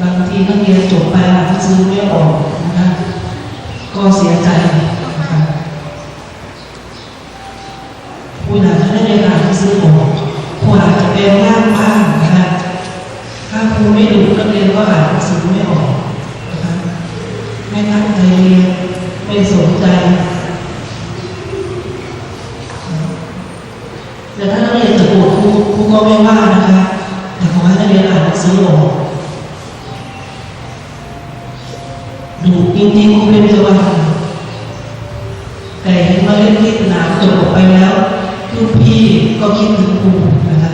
บางทีนักเรียนจบไปอ่านหนังสือไม่ออกนะคะก็เสียใจนะคะครูอยากจะให้เรียนอ่านหนังสือออกครูอาจจะเป็นยากบ้างนะคะถ้าครูไม่ดูนักเรียนก็อ่านหนังสือไม่ออกนะคะไม่ตั้งใจเรียนไม่สนใจแต่ถ้านักเรียนจะโกรธครูครูก็ไม่ว่านะคะแต่ขอให้นักเรียนอ่านหนังสือออก จบออกไปแล้วลูกพี่ก็คิดถึงครูนะคะ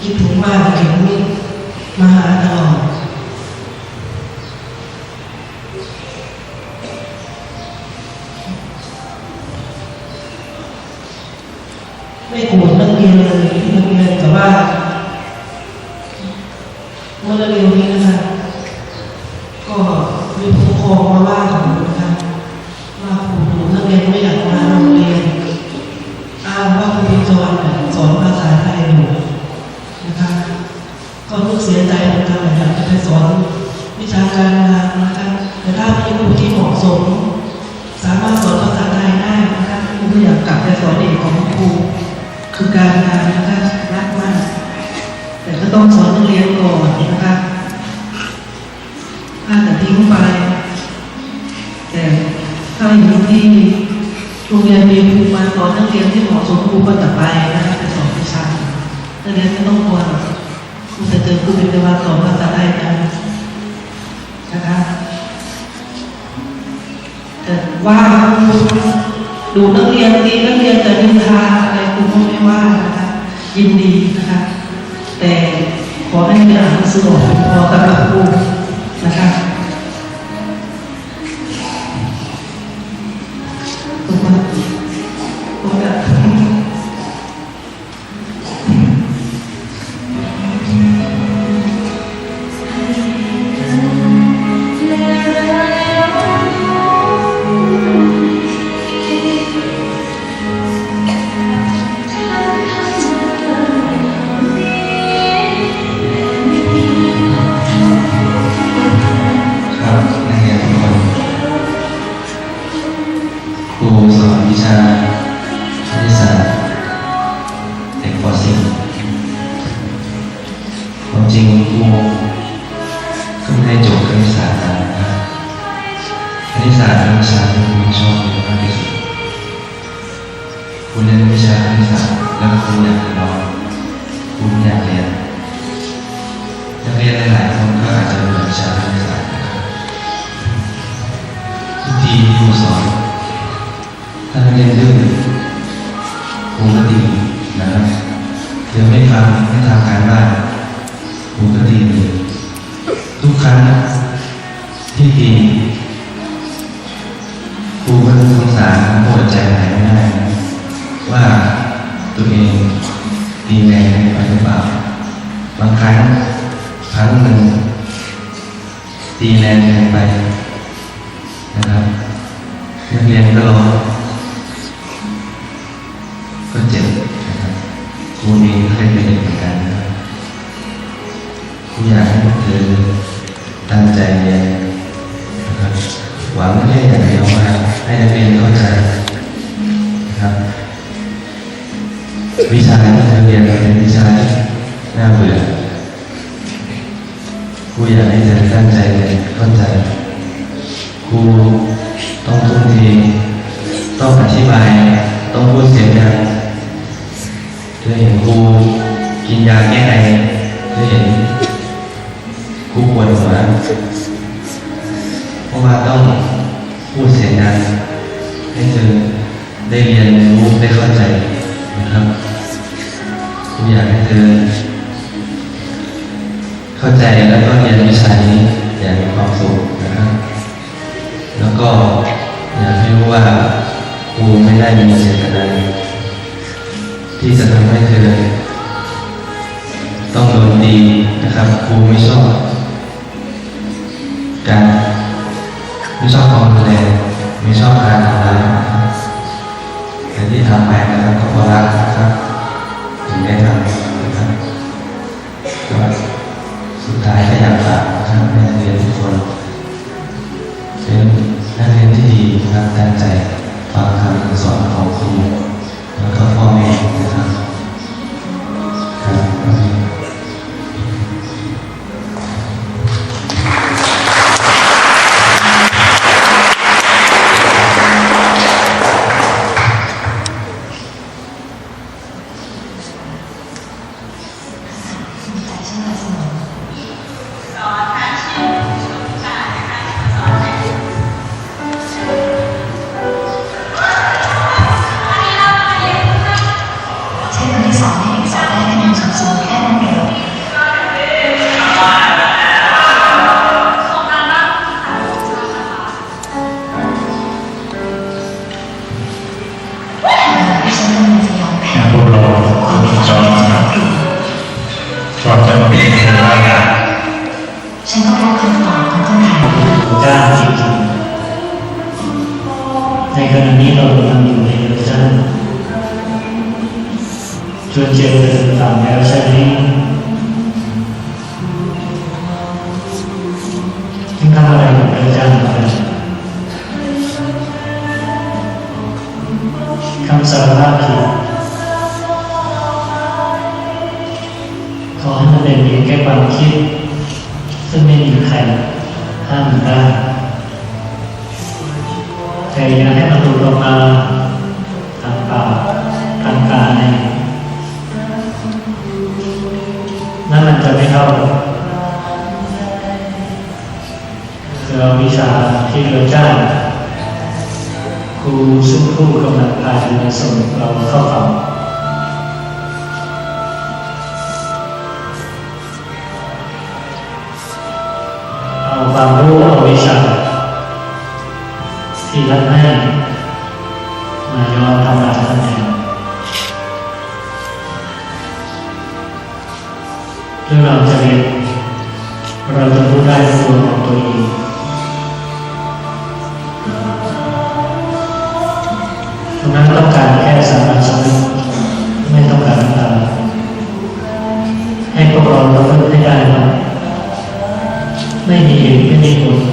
คิดถึงมากเห็นนี่มาหาตลอดไม่โกรธนักเรียนเลยที่นักเรียนแต่ว่าเมื่อเร็วนี้นะคะก็มีผู้ปกครองมาว่าผมนะคะว่าครูดุนักเรียนไม่อยากมาโรงเรียนอ้างว่าครูจอนสอนภาษาไทยอยู่นะคะ ก็รู้สึกเสียใจเหมือนกันอยากจะไปสอน วิชาการงานนะคะแต่ถ้ามีครูที่เหมาะสม ดูนั เรียนดื้อครูก็ตีนะครับเดี๋ยวไม่ฟังไม่ทำการบ้านครูก็ตีเลยทุกครั้งที่ตีครูก็สงสารปวดใจหายไม่ได้ว่าตัวเองตีแรงไปหรือเปล่าบางครั้งครั้งหนึ่งตีแรงเกินไปนะครับนักเรียนก็ร้อง ครูอยากให้พวกเธอตั้งใจเรียนนะครับหวังแค่อย่างเดียวว่าให้นักเรียนเข้าใจนะครับ วิชาที่เธอเรียนเป็นวิชาที่น่าเบื่อครูอยากให้เธอตั้งใจเรียนเข้าใจครูต้องทุ่มเทต้องอธิบาย ต้องพูดเสียงดังเคยเห็นครูกินยาแก้ไอเคยเห็น ครูปวดหัวเพราะว่าต้องพูดเสียงดังให้เธอได้เรียนรู้ได้เข้าใจนะครับครูอยากให้เธอเข้าใจแล้วก็เรียนวิชานี้อย่างมีความสุขนะครับแล้วก็อยากให้รู้ว่าครูไม่ได้มีเจตนาที่จะทำให้เธอต้องโดนตีนะครับครูไม่ชอบ การไม่ชอบความรุนแรงไม่ชอบการทำร้ายนะครับแต่ที่ทำไปนะครับก็เพราะรักนะครับถึงได้ทำนะครับก็สุดท้ายก็อยากฝากนะครับนักเรียนทุกคนเป็นนักเรียนที่ดีนะครับตั้งใจฟังคำสอนของครูแล้วก็พ่อแม่นะครับ จึงทำอะไพาเรือส่งเราเข้าฝั่งเอาความรู้เอาวิชาที่รักแม่มายอมทำลายท่านเองเรื่อเราจะเรียน ไม่มีเหตุไม่มีผล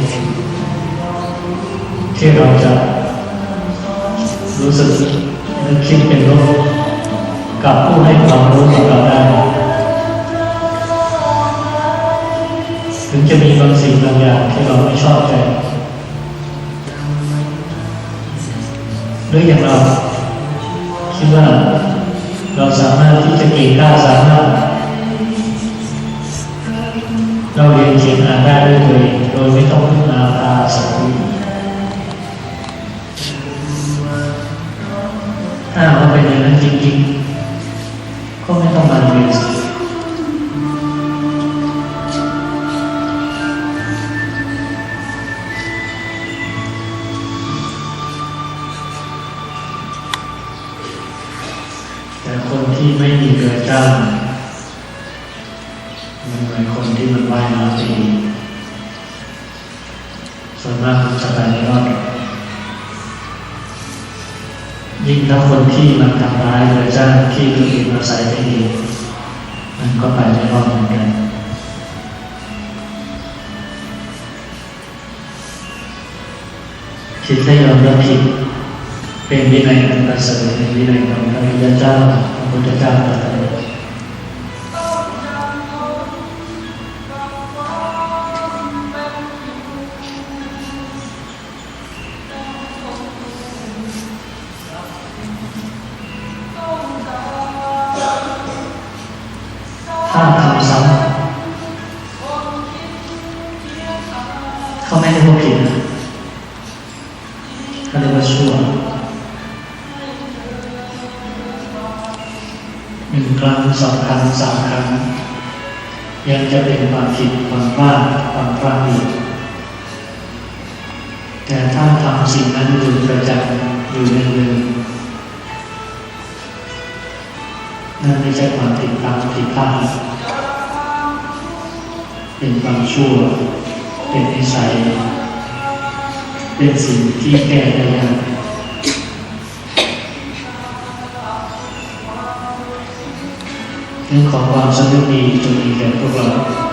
คิดให้ยอมรับผิดเป็นวินัยอันประเสริฐเป็นวินัยของพระพุทธเจ้าพระพุทธเจ้าตรัส หนึ่งครั้งสองครั้งสามครั้ง ยังจะเป็นความผิดความพลาดความพลาดอีกแต่ถ้าทำสิ่งนั้นอยู่ประจำอยู่ในเรือนั่นไม่ใช่ความผิดตามผิดพลาดเป็นความชั่ว เป็นนิสัย เป็นสิ่งที่แก้ได้ยาก ขอความสนุกดีจงมีแก่พวกเรา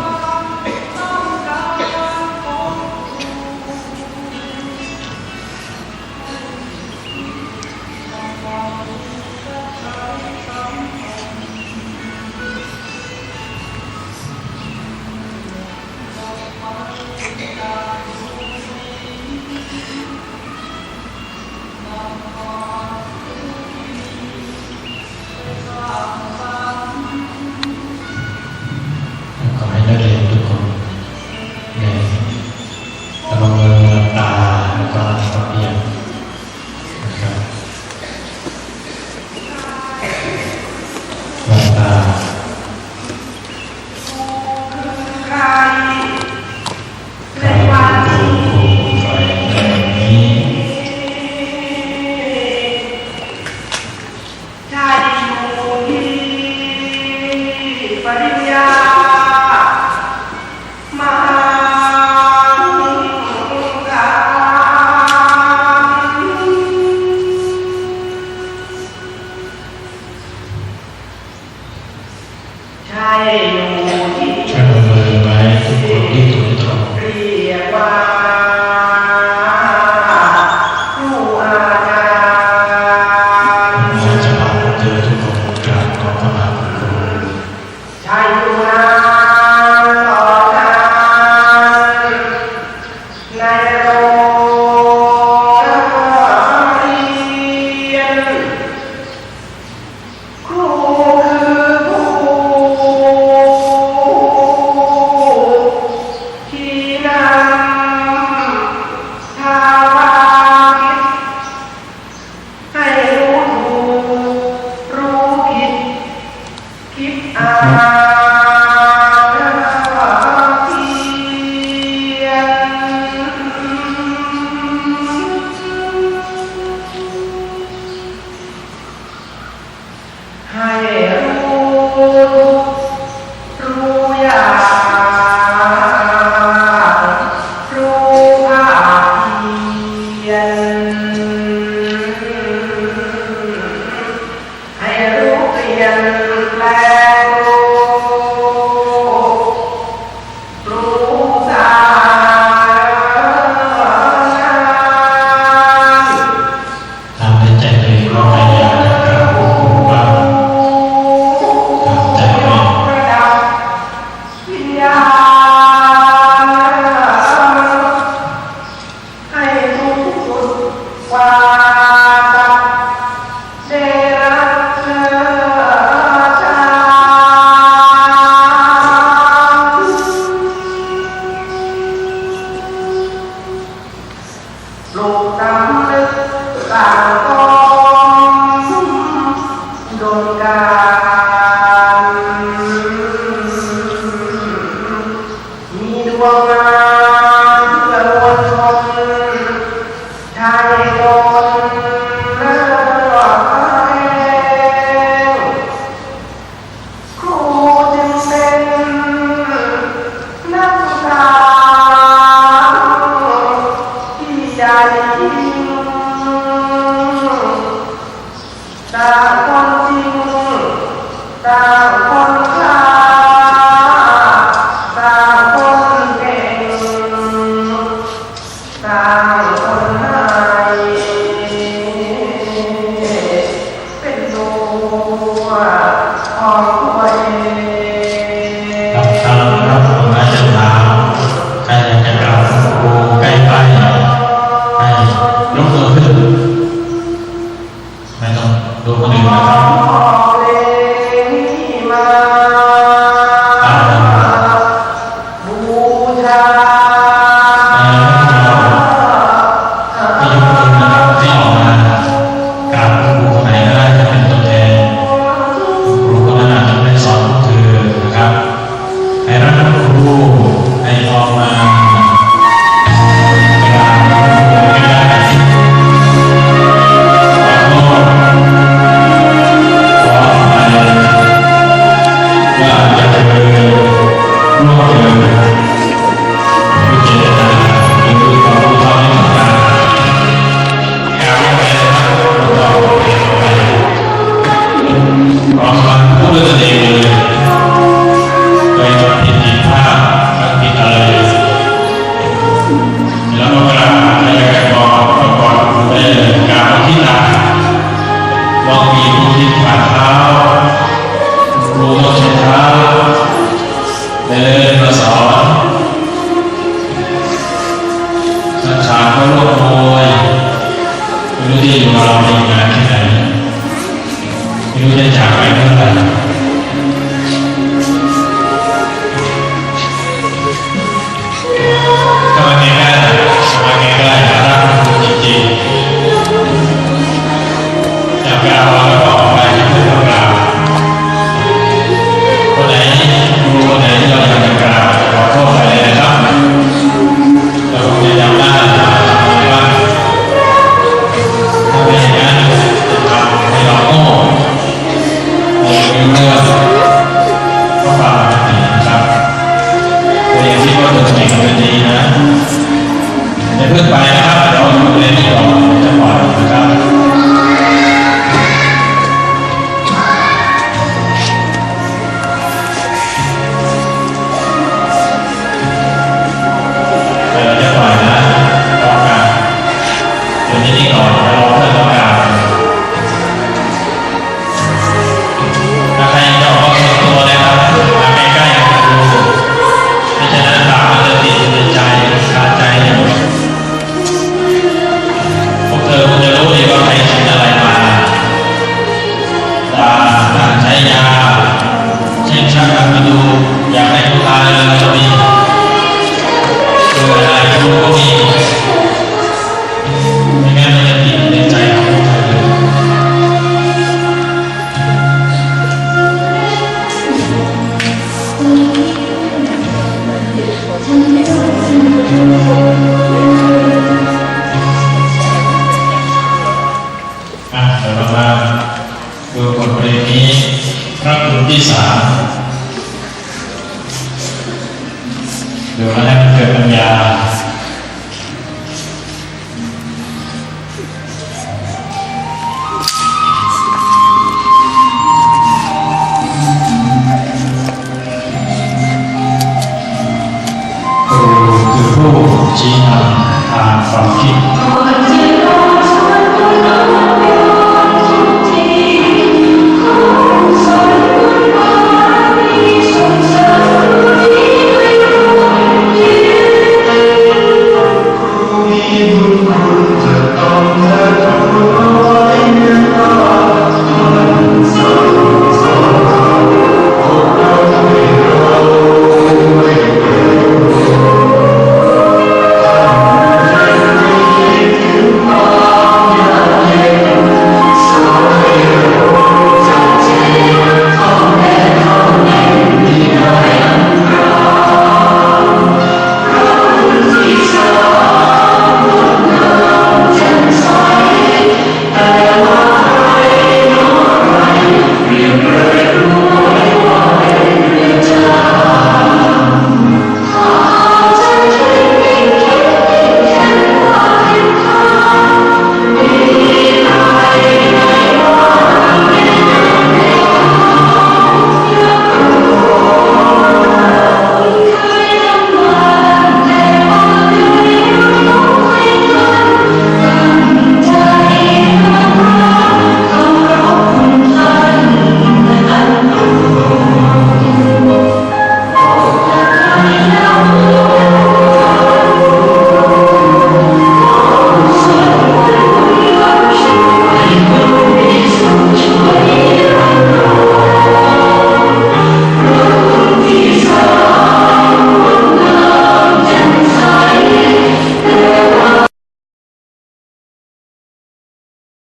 คือรูปชี้นำทางความคิด